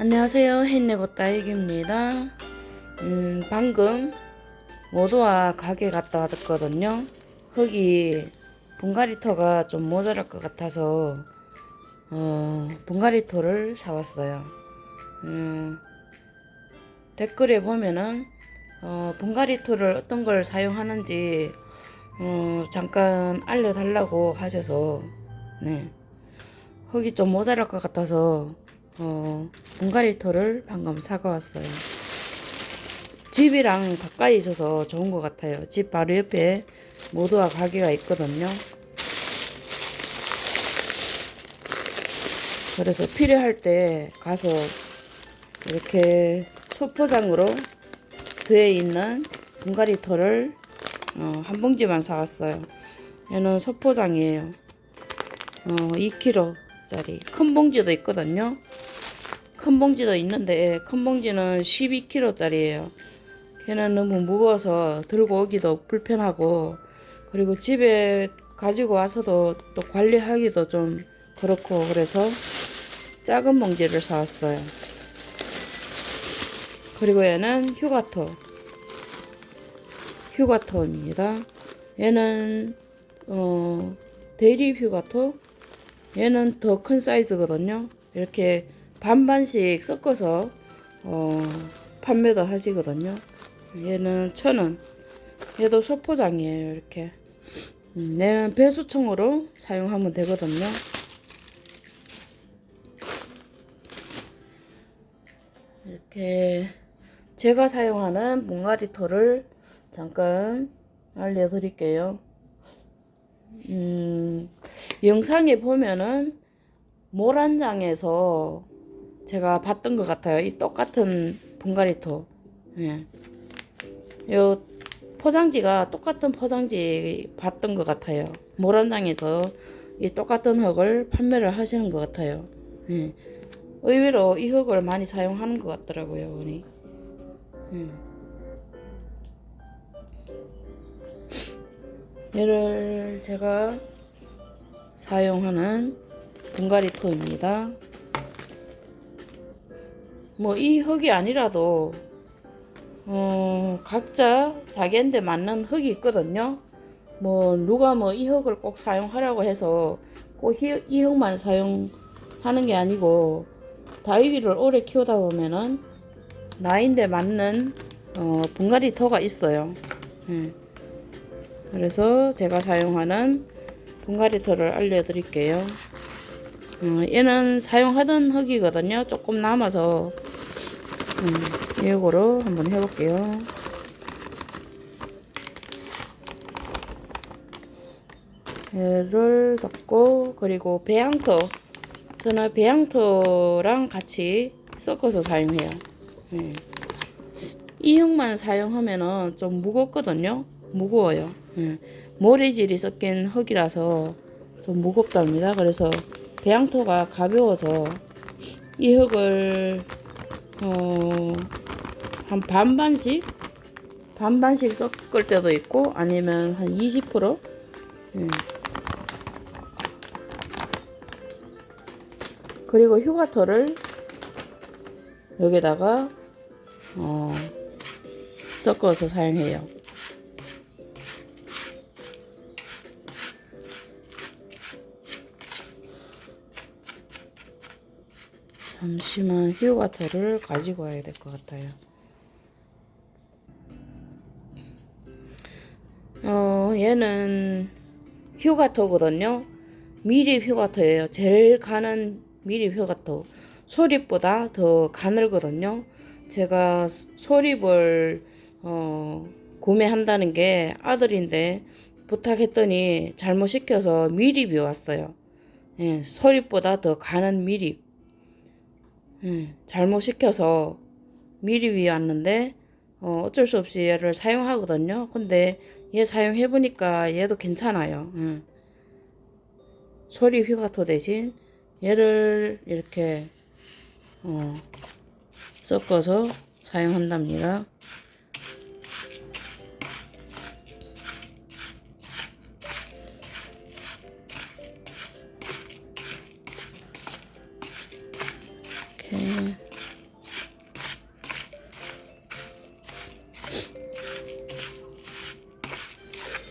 안녕하세요. 햇내고 딸기입니다. 음, 방금 모두와 가게 갔다 왔거든요. 거기 분갈이터가 좀 모자랄 것 같아서 어, 분갈이터를 사왔어요. 음, 댓글에 보면은 어, 분갈이터를 어떤 걸 사용하는지 어, 잠깐 알려달라고 하셔서 네. 흙이 좀 모자랄 것 같아서 어, 분갈이터를 방금 사가왔어요. 집이랑 가까이 있어서 좋은 것 같아요. 집 바로 옆에 모두와 가게가 있거든요. 그래서 필요할 때 가서 이렇게 소포장으로 되어 있는 분갈이터를 어, 한 봉지만 사왔어요. 얘는 소포장이에요. 어, 2kg짜리 큰 봉지도 있거든요. 큰 봉지도 있는데 큰 봉지는 12kg짜리예요. 걔는 너무 무거워서 들고 오기도 불편하고 그리고 집에 가지고 와서도 또 관리하기도 좀 그렇고 그래서 작은 봉지를 사왔어요. 그리고 얘는 휴가토. 휴가토입니다. 얘는 어 대리 휴가토. 얘는 더 큰 사이즈거든요. 이렇게 반반씩 섞어서 어 판매도 하시거든요. 얘는 천 원. 얘도 소포장이에요. 이렇게. 음, 얘는 배수청으로 사용하면 되거든요. 이렇게 제가 사용하는 몽가리터를 잠깐 알려드릴게요. 음, 영상에 보면은 모란장에서 제가 봤던 것 같아요. 이 똑같은 분갈이토. 예. 요 포장지가 똑같은 포장지 봤던 것 같아요. 모란장에서 이 똑같은 흙을 판매를 하시는 것 같아요. 예. 의외로 이 흙을 많이 사용하는 것 같더라고요, 우리. 음. 얘를 제가 사용하는 분갈이토입니다. 뭐 이 흙이 아니라도 어, 각자 자기한테 맞는 흙이 있거든요. 뭐 누가 뭐 이 흙을 꼭 사용하라고 해서 꼭 이 흙만 사용하는 게 아니고 다육이를 오래 키우다 보면은 나인데 맞는 어, 분갈이 터가 있어요. 예. 그래서 제가 사용하는 분갈이 터를 알려드릴게요. 어, 얘는 사용하던 흙이거든요. 조금 남아서 음, 이거로 한번 해볼게요. 얘를 잡고 그리고 배양토 저는 배양토랑 같이 섞어서 사용해요. 예. 이 흙만 사용하면은 좀 무겁거든요. 무거워요. 예. 모래질이 섞인 흙이라서 좀 무겁답니다. 그래서 배양토가 가벼워서 이 흙을 어, 한 반반씩 반반씩 섞을 때도 있고 아니면 한 20% 예. 그리고 휴가토를 여기다가 어, 섞어서 사용해요. 잠시만 휴가토를 가지고 와야 될 것 같아요. 어, 얘는 휴가토거든요. 미리 휴가토예요. 제일 가는 미리 휴가토. 소립보다 더 가늘거든요. 제가 소립을 어, 구매한다는 게 아들인데 부탁했더니 잘못 시켜서 미립이 왔어요. 예, 소립보다 더 가는 미립. 예, 잘못 시켜서 미립이 왔는데 어, 어쩔 수 없이 얘를 사용하거든요. 근데 얘 사용해 보니까 얘도 괜찮아요. 예. 소립 휘가토 대신 얘를 이렇게 어, 섞어서 사용한답니다.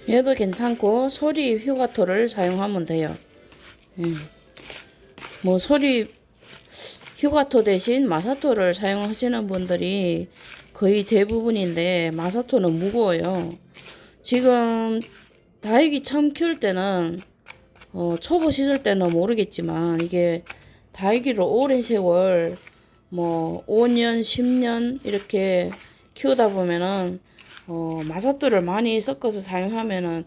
얘도 괜찮고 소리 휴가토를 사용하면 돼요. 예. 뭐 소리 휴가토 대신 마사토를 사용하시는 분들이 거의 대부분인데 마사토는 무거워요. 지금 다육이 처음 키울 때는 어, 초보 시절 때는 모르겠지만 이게 다육이를 오랜 세월 뭐 5년, 10년 이렇게 키우다 보면은 어, 마사토를 많이 섞어서 사용하면은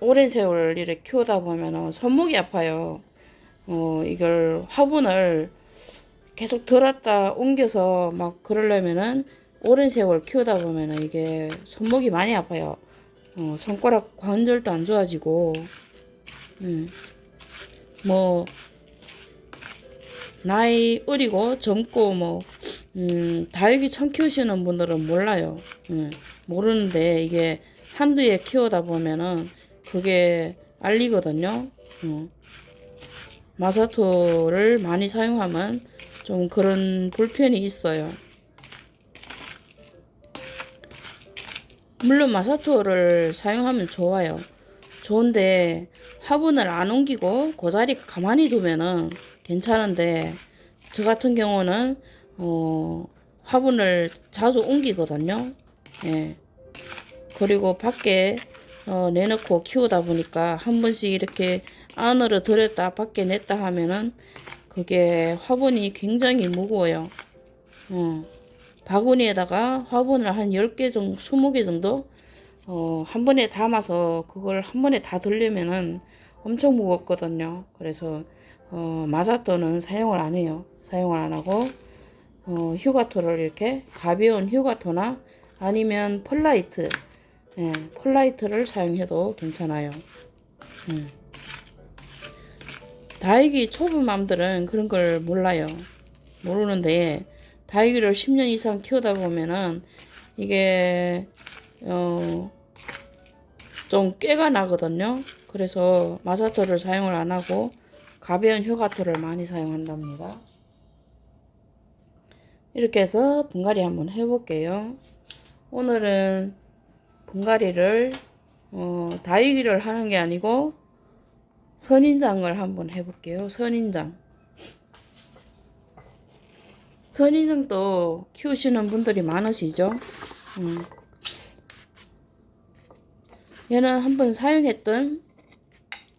오랜 세월 이렇게 키우다 보면은 손목이 아파요. 어, 이걸 화분을 계속 들었다 옮겨서 막 그러려면은 오랜 세월 키우다 보면은 이게 손목이 많이 아파요. 어, 손가락 관절도 안 좋아지고, 음, 뭐, 나이 어리고 젊고 뭐, 음, 다육이 처음 키우시는 분들은 몰라요. 음, 모르는데 이게 한두 해 키우다 보면은 그게 알리거든요. 음. 마사토를 많이 사용하면 좀 그런 불편이 있어요. 물론 마사토를 사용하면 좋아요. 좋은데 화분을 안 옮기고 그 자리 가만히 두면은 괜찮은데 저 같은 경우는 어, 화분을 자주 옮기거든요. 예. 그리고 밖에 어, 내놓고 키우다 보니까 한 번씩 이렇게 안으로 들였다 밖에 냈다 하면은 그게 화분이 굉장히 무거워요. 어, 바구니에다가 화분을 한 10개 정도, 20개 정도 어, 한 번에 담아서 그걸 한 번에 다 들려면은 엄청 무겁거든요. 그래서 어, 마사토는 사용을 안 해요. 사용을 안 하고 어, 휴가토를 이렇게 가벼운 휴가토나 아니면 펄라이트 예, 펄라이트를 사용해도 괜찮아요. 음. 다육이 초보맘들은 그런 걸 몰라요. 모르는데 다육이를 10년 이상 키우다 보면은 이게 어, 좀 꾀가 나거든요. 그래서 마사토를 사용을 안 하고 가벼운 휴가토를 많이 사용한답니다. 이렇게 해서 분갈이 한번 해볼게요. 오늘은 분갈이를 어, 다육이를 하는 게 아니고 선인장을 한번 해볼게요. 선인장. 선인장도 키우시는 분들이 많으시죠? 음. 얘는 한번 사용했던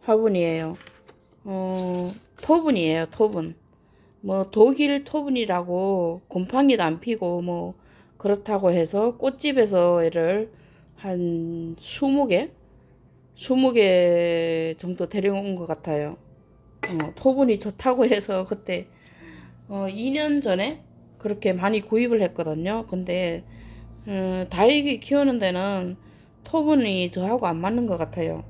화분이에요. 어, 토분이에요. 토분. 뭐 독일 토분이라고 곰팡이도 안 피고 뭐 그렇다고 해서 꽃집에서 얘를 한 20개? 20개 정도 데려온 것 같아요. 어, 토분이 좋다고 해서 그때 어, 2년 전에 그렇게 많이 구입을 했거든요. 근데 어, 다육이 키우는 데는 토분이 저하고 안 맞는 것 같아요.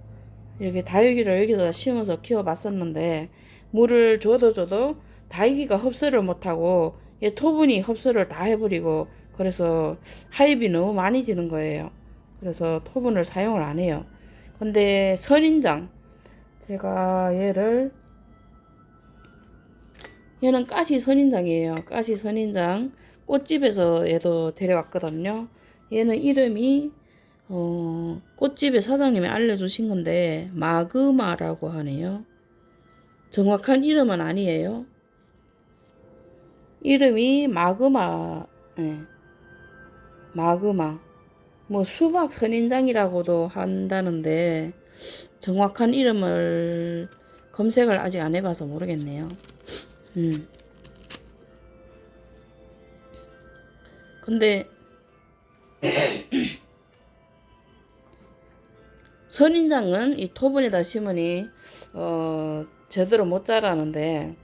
이렇게 다육이를 여기서 심어서 키워봤었는데 물을 줘도 줘도 다육이가 흡수를 못하고 얘 토분이 흡수를 다 해버리고 그래서 하입이 너무 많이 지는 거예요. 그래서 토분을 사용을 안 해요. 근데 선인장 제가 얘를 얘는 가시 선인장이에요. 가시 선인장 꽃집에서 얘도 데려왔거든요. 얘는 이름이 어, 꽃집의 사장님이 알려주신 건데 마그마라고 하네요. 정확한 이름은 아니에요. 이름이 마그마, 예. 마그마. 뭐 수박 선인장이라고도 한다는데 정확한 이름을 검색을 아직 안 해봐서 모르겠네요. 음. 근데 선인장은 이 토분에다 심으니 어, 제대로 못 자라는데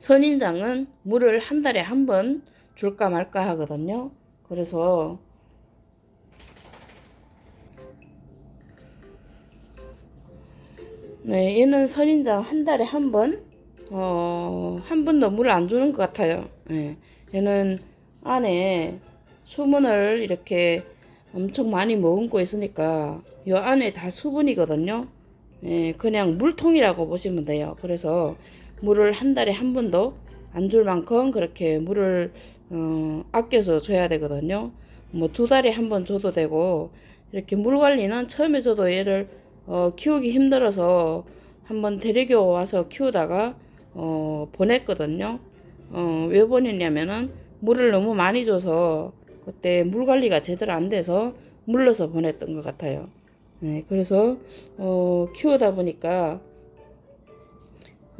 선인장은 물을 한 달에 한 번 줄까 말까 하거든요. 그래서 네, 얘는 선인장 한 달에 한 번, 어, 한 번도 물을 안 주는 것 같아요. 네, 얘는 안에 수분을 이렇게 엄청 많이 머금고 있으니까 이 안에 다 수분이거든요. 예, 그냥 물통이라고 보시면 돼요. 그래서 물을 한 달에 한 번도 안 줄 만큼 그렇게 물을 어, 아껴서 줘야 되거든요. 뭐 두 달에 한 번 줘도 되고 이렇게 물 관리는 처음에 저도 얘를 어, 키우기 힘들어서 한번 데리고 와서 키우다가 어, 보냈거든요. 어, 왜 보냈냐면은 물을 너무 많이 줘서 그때 물 관리가 제대로 안 돼서 물러서 보냈던 것 같아요. 네, 그래서 어, 키우다 보니까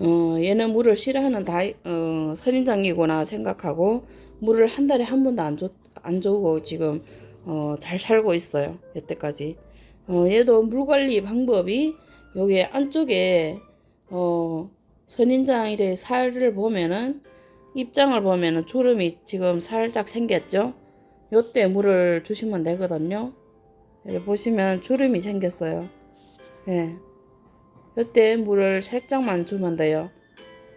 어, 얘는 물을 싫어하는 다이, 어, 선인장이구나 생각하고 물을 한 달에 한 번도 안, 줘, 안 주고 지금 어, 잘 살고 있어요. 여태까지. 어, 얘도 물 관리 방법이 여기 안쪽에 어, 선인장이래 살을 보면은 입장을 보면은 주름이 지금 살짝 생겼죠. 요때 물을 주시면 되거든요. 보시면 주름이 생겼어요. 예. 요때 물을 살짝만 주면 돼요.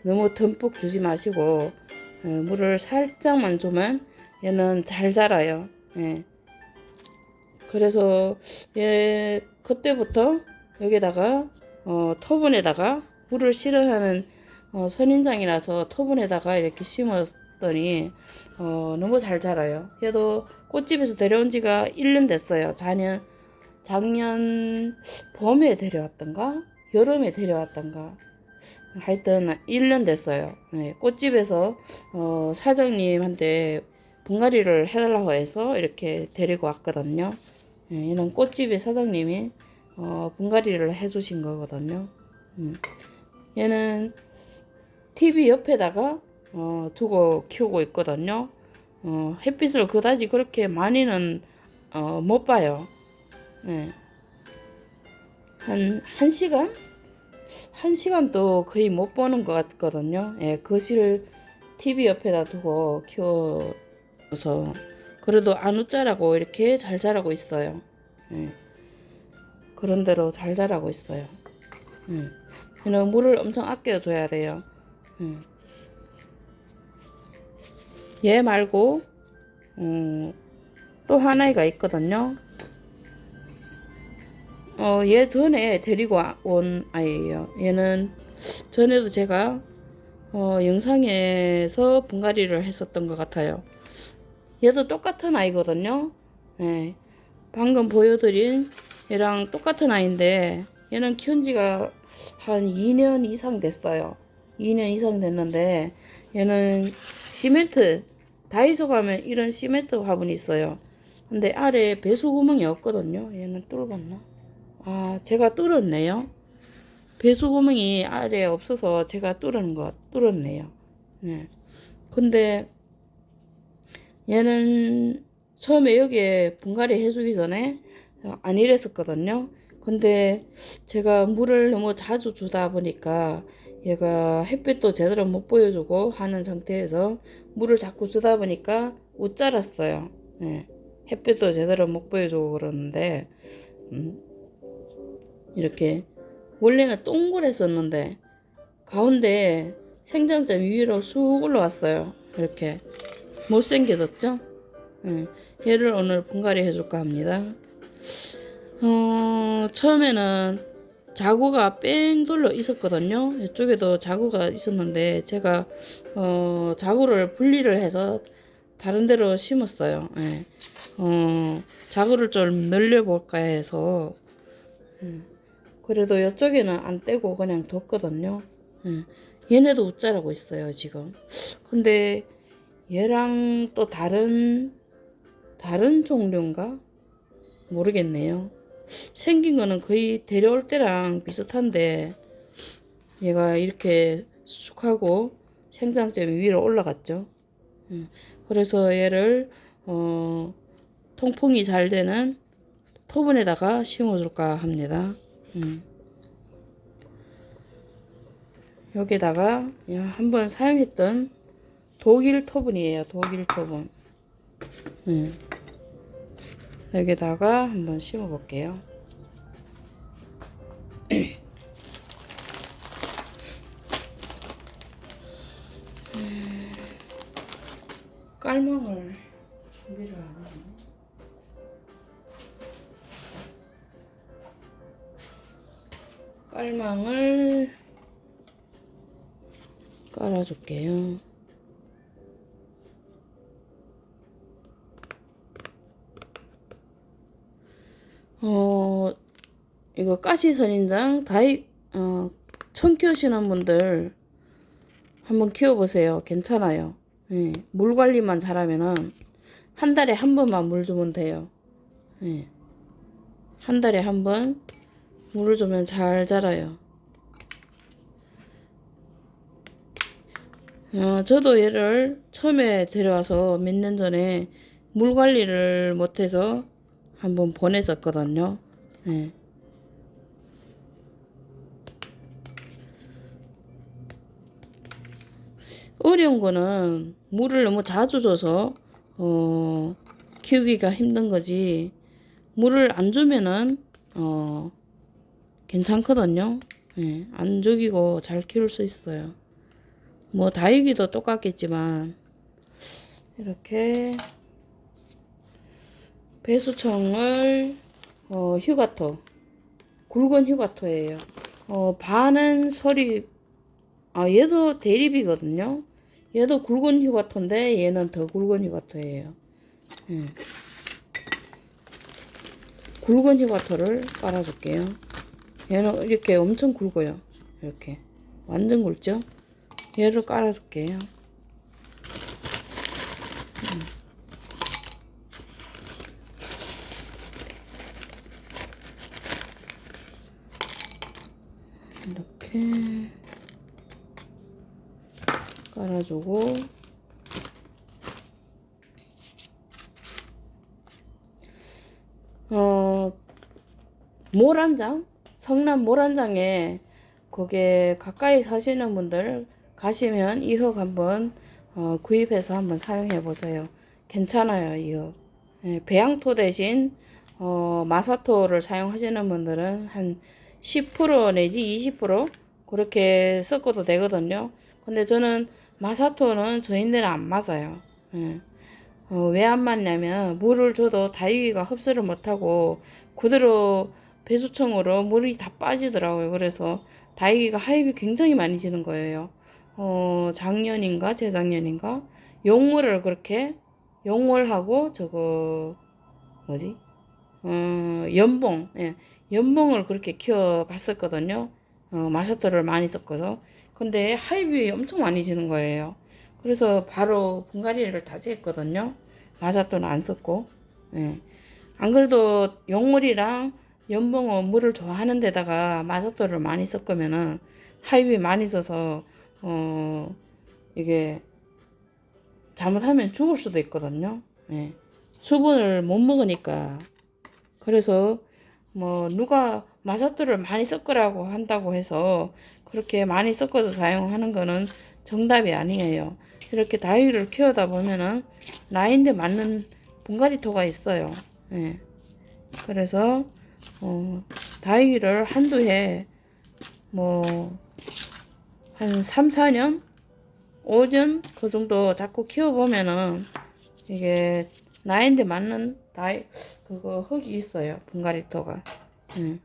너무 듬뿍 주지 마시고 예, 물을 살짝만 주면 얘는 잘 자라요. 예. 그래서 얘 그때부터 여기다가 어, 토분에다가 물을 싫어하는 어, 선인장이라서 토분에다가 이렇게 심었더니 어, 너무 잘 자라요. 얘도 꽃집에서 데려온 지가 1년 됐어요. 작년 작년 봄에 데려왔던가 여름에 데려왔던가 하여튼 1년 됐어요. 네, 꽃집에서 어, 사장님한테 분갈이를 해달라고 해서 이렇게 데리고 왔거든요. 네, 얘는 꽃집의 사장님이 어, 분갈이를 해주신 거거든요. 음. 얘는 TV 옆에다가 어, 두고 키우고 있거든요. 어, 햇빛을 그다지 그렇게 많이는 어, 못 봐요. 네. 한, 한 시간? 한 시간도 거의 못 보는 것 같거든요. 예, 거실 TV 옆에다 두고 키워서 그래도 안 웃자라고 이렇게 잘 자라고 있어요. 예. 그런 대로 잘 자라고 있어요. 예. 얘는 물을 엄청 아껴줘야 돼요. 예. 얘 말고 어, 또 하나가 있거든요. 어, 얘 전에 데리고 와- 온 아이예요. 얘는 전에도 제가 어, 영상에서 분갈이를 했었던 것 같아요. 얘도 똑같은 아이거든요. 예. 방금 보여드린 얘랑 똑같은 아이인데 얘는 키운 지가 한 2년 이상 됐어요. 2년 이상 됐는데 얘는 시멘트 다이소 가면 이런 시멘트 화분이 있어요. 근데 아래 배수 구멍이 없거든요. 얘는 뚫었나? 아, 제가 뚫었네요. 배수 구멍이 아래에 없어서 제가 뚫은 거 뚫었네요. 네. 근데 얘는 처음에 여기에 분갈이 해주기 전에 안 이랬었거든요. 근데 제가 물을 너무 자주 주다 보니까 얘가 햇빛도 제대로 못 보여주고 하는 상태에서 물을 자꾸 주다 보니까 웃 자랐어요. 예. 햇빛도 제대로 못 보여주고 그러는데 음, 이렇게 원래는 동그랬었는데 가운데 생장점 위로 쑥 올라왔어요. 이렇게 못생겨졌죠? 예. 얘를 오늘 분갈이 해줄까 합니다. 어, 처음에는 자구가 뺑 돌려 있었거든요. 이쪽에도 자구가 있었는데 제가 어, 자구를 분리를 해서 다른 데로 심었어요. 예. 어, 자구를 좀 늘려볼까 해서 음, 그래도 이쪽에는 안 떼고 그냥 뒀거든요. 예. 얘네도 웃자라고 있어요 지금. 근데 얘랑 또 다른 다른 종류인가 모르겠네요. 생긴 거는 거의 데려올 때랑 비슷한데 얘가 이렇게 쑥 하고 생장점이 위로 올라갔죠. 음, 그래서 얘를 어, 통풍이 잘 되는 토분에다가 심어줄까 합니다. 음. 여기다가 한번 사용했던 독일 토분이에요. 독일 토분. 음. 여기다가 한번 심어 볼게요. 깔망을 준비를 깔망을 깔아줄게요. 어, 이거 가시선인장 다이, 어, 처음 키우시는 분들 한번 키워보세요. 괜찮아요. 예, 물 관리만 잘하면은 한 달에 한 번만 물 주면 돼요. 예, 한 달에 한 번 물을 주면 잘 자라요. 어, 저도 얘를 처음에 데려와서 몇 년 전에 물 관리를 못해서 한번 보냈었거든요. 예. 어려운 거는 물을 너무 자주 줘서 어, 키우기가 힘든 거지. 물을 안 주면은 어, 괜찮거든요. 예, 안 죽이고 잘 키울 수 있어요. 뭐 다육이도 똑같겠지만 이렇게 배수청을 어, 휴가토 굵은 휴가토예요. 어, 반은 서리 아 얘도 대립이거든요. 얘도 굵은 휴가토인데 얘는 더 굵은 휴가토예요. 예. 굵은 휴가토를 깔아줄게요. 얘는 이렇게 엄청 굵어요. 이렇게 완전 굵죠? 얘를 깔아줄게요. 음. 이렇게 깔아주고 어 모란장 성남 모란장에 거기에 가까이 사시는 분들 가시면 이흙 한번 어, 구입해서 한번 사용해 보세요. 괜찮아요, 이 흙. 예, 배양토 대신 어, 마사토를 사용하시는 분들은 한 10% 내지 20% 그렇게 섞어도 되거든요. 근데 저는 마사토는 저희들은 안 맞아요. 예. 어, 왜 안 맞냐면 물을 줘도 다육이가 흡수를 못하고 그대로 배수청으로 물이 다 빠지더라고요. 그래서 다육이가 하입이 굉장히 많이 지는 거예요. 어, 작년인가 재작년인가 용물을 그렇게 용물하고 저거 뭐지? 어, 연봉, 예, 연봉을 그렇게 키워 봤었거든요. 어, 마사토를 많이 섞어서. 근데 하입이 엄청 많이 지는 거예요. 그래서 바로 분갈이를 다시 했거든요. 마사토는 안 썼고. 예. 안 그래도 용물이랑 연봉은 물을 좋아하는 데다가 마사토를 많이 섞으면은 하입이 많이 져서 어 이게 잘못하면 죽을 수도 있거든요. 예. 수분을 못 먹으니까 그래서 뭐 누가 마사토를 많이 섞으라고 한다고 해서 그렇게 많이 섞어서 사용하는 거는 정답이 아니에요. 이렇게 다육이를 키우다 보면은 나인데 맞는 분갈이토가 있어요. 예. 그래서 어, 다육이를 한두 해 뭐 한 3, 4년, 5년 그 정도 자꾸 키워보면은 이게 나인데 맞는 다이 그거 흙이 있어요. 분갈이토가. 예.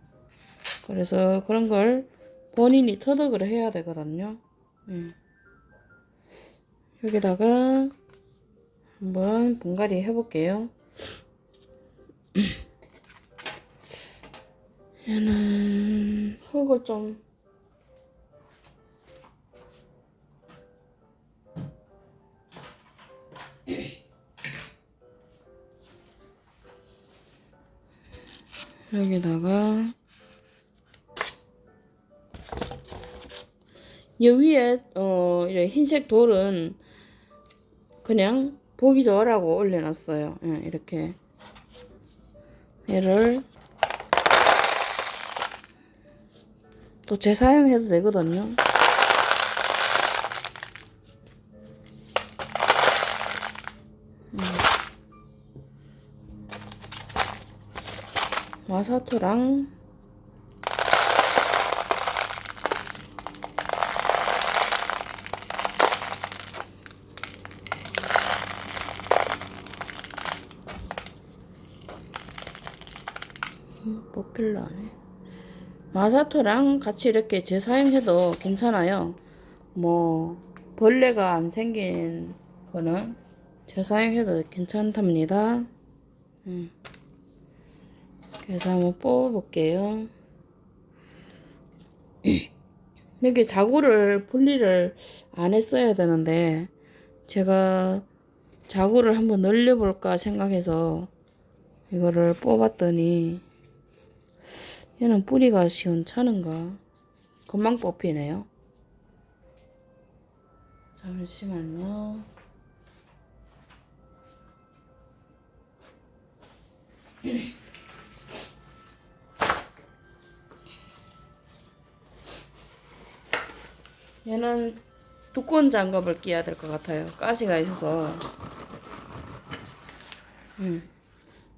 그래서 그런 걸 본인이 터득을 해야 되거든요. 예. 여기다가 한번 분갈이 해볼게요. 얘는 흙을 좀 여기다가 이 위에 어 흰색 돌은 그냥 보기 좋으라고 올려놨어요. 예, 이렇게 얘를 또 재사용해도 되거든요. 음. 마사토랑 뽑힐라네. 마사토랑 같이 이렇게 재사용해도 괜찮아요. 뭐 벌레가 안 생긴 거는 재사용해도 괜찮답니다. 음. 그래서 한번 뽑아볼게요. 여기 자구를 분리를 안 했어야 되는데 제가 자구를 한번 늘려볼까 생각해서 이거를 뽑았더니 얘는 뿌리가 시원찮은가 금방 뽑히네요. 잠시만요. 얘는 두꺼운 장갑을 끼야 될 것 같아요. 가시가 있어서.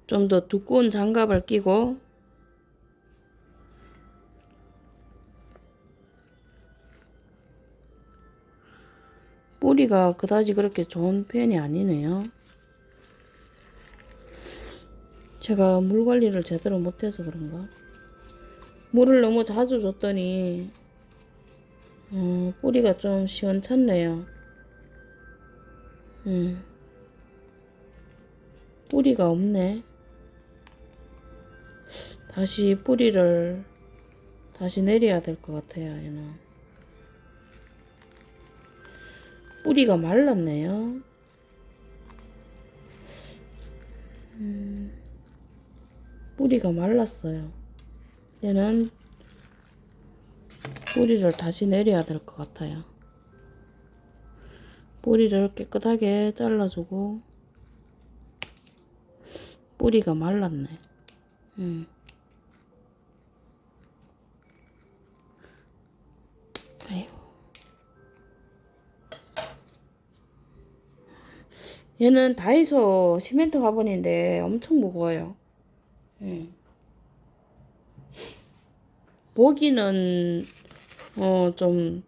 좀더 두꺼운 장갑을 끼고 뿌리가 그다지 그렇게 좋은 편이 아니네요. 제가 물 관리를 제대로 못해서 그런가? 물을 너무 자주 줬더니 어, 뿌리가 좀 시원찮네요. 음. 뿌리가 없네. 다시 뿌리를 다시 내려야 될 것 같아요, 얘는. 뿌리가 말랐네요. 음, 뿌리가 말랐어요. 얘는 뿌리를 다시 내려야 될 것 같아요. 뿌리를 깨끗하게 잘라주고 뿌리가 말랐네. 음. 얘는 다이소 시멘트 화분인데 엄청 무거워요. 음. 보기는 어 좀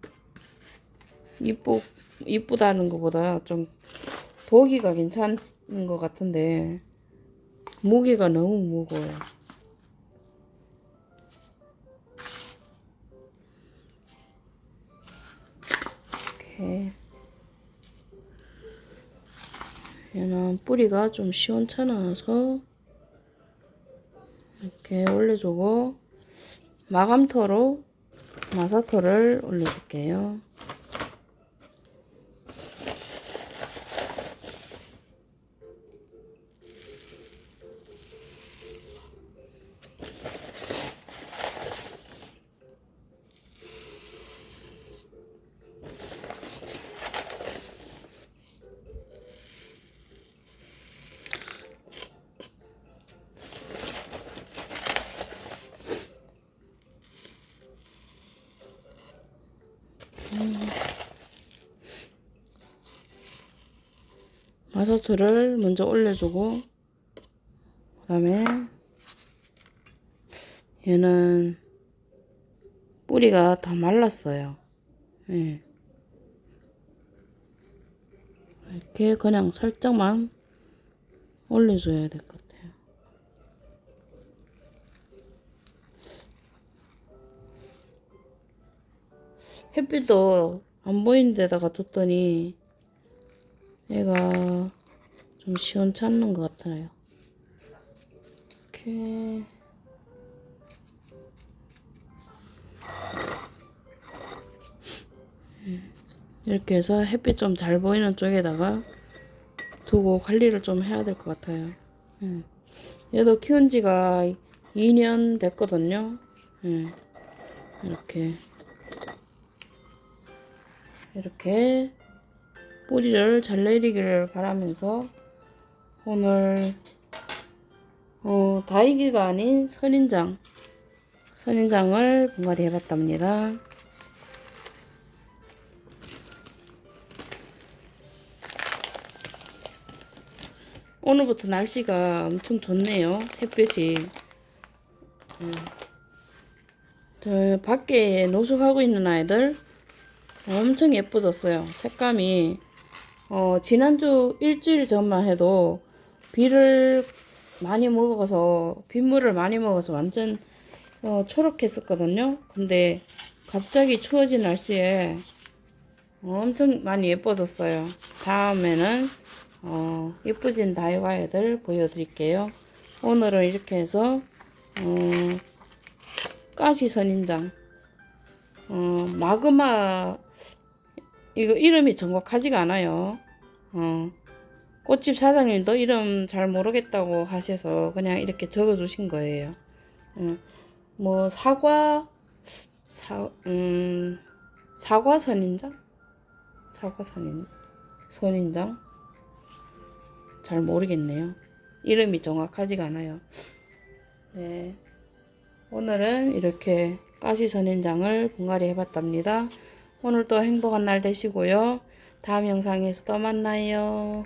이쁘 이쁘다는 것보다 좀 보기가 괜찮은 것 같은데 무게가 너무 무거워요. 이렇게 얘는 뿌리가 좀 시원찮아서 이렇게 올려주고 마감토로 마사토를 올려줄게요. 마사토를 먼저 올려주고 그 다음에 얘는 뿌리가 다 말랐어요. 예. 이렇게 그냥 살짝만 올려줘야 될 것 같아요. 햇빛도 안 보이는 데다가 뒀더니 얘가 좀 시원찮는 것 같아요. 이렇게 이렇게 해서 햇빛 좀 잘 보이는 쪽에다가 두고 관리를 좀 해야 될 것 같아요. 음. 얘도 키운 지가 2년 됐거든요. 예. 이렇게 이렇게 뿌리를 잘 내리기를 바라면서 오늘 어, 다이기가 아닌 선인장 선인장을 분갈이 해봤답니다. 오늘부터 날씨가 엄청 좋네요. 햇볕이. 음. 저 밖에 노숙하고 있는 아이들 엄청 예뻐졌어요. 색감이 어, 지난주 일주일 전만 해도 비를 많이 먹어서 빗물을 많이 먹어서 완전 어, 초록했었거든요. 근데 갑자기 추워진 날씨에 엄청 많이 예뻐졌어요. 다음에는 어, 예쁘진 다이와이들 보여드릴게요. 오늘은 이렇게 해서 어, 가시 선인장, 어, 마그마, 이거 이름이 정확하지가 않아요. 어, 꽃집 사장님도 이름 잘 모르겠다고 하셔서 그냥 이렇게 적어 주신 거예요. 음, 뭐 사과 사 음, 사과 선인장? 사과 선인 선인장? 잘 모르겠네요. 이름이 정확하지가 않아요. 네. 오늘은 이렇게 가시 선인장을 분갈이 해봤답니다. 오늘도 행복한 날 되시고요. 다음 영상에서 또 만나요.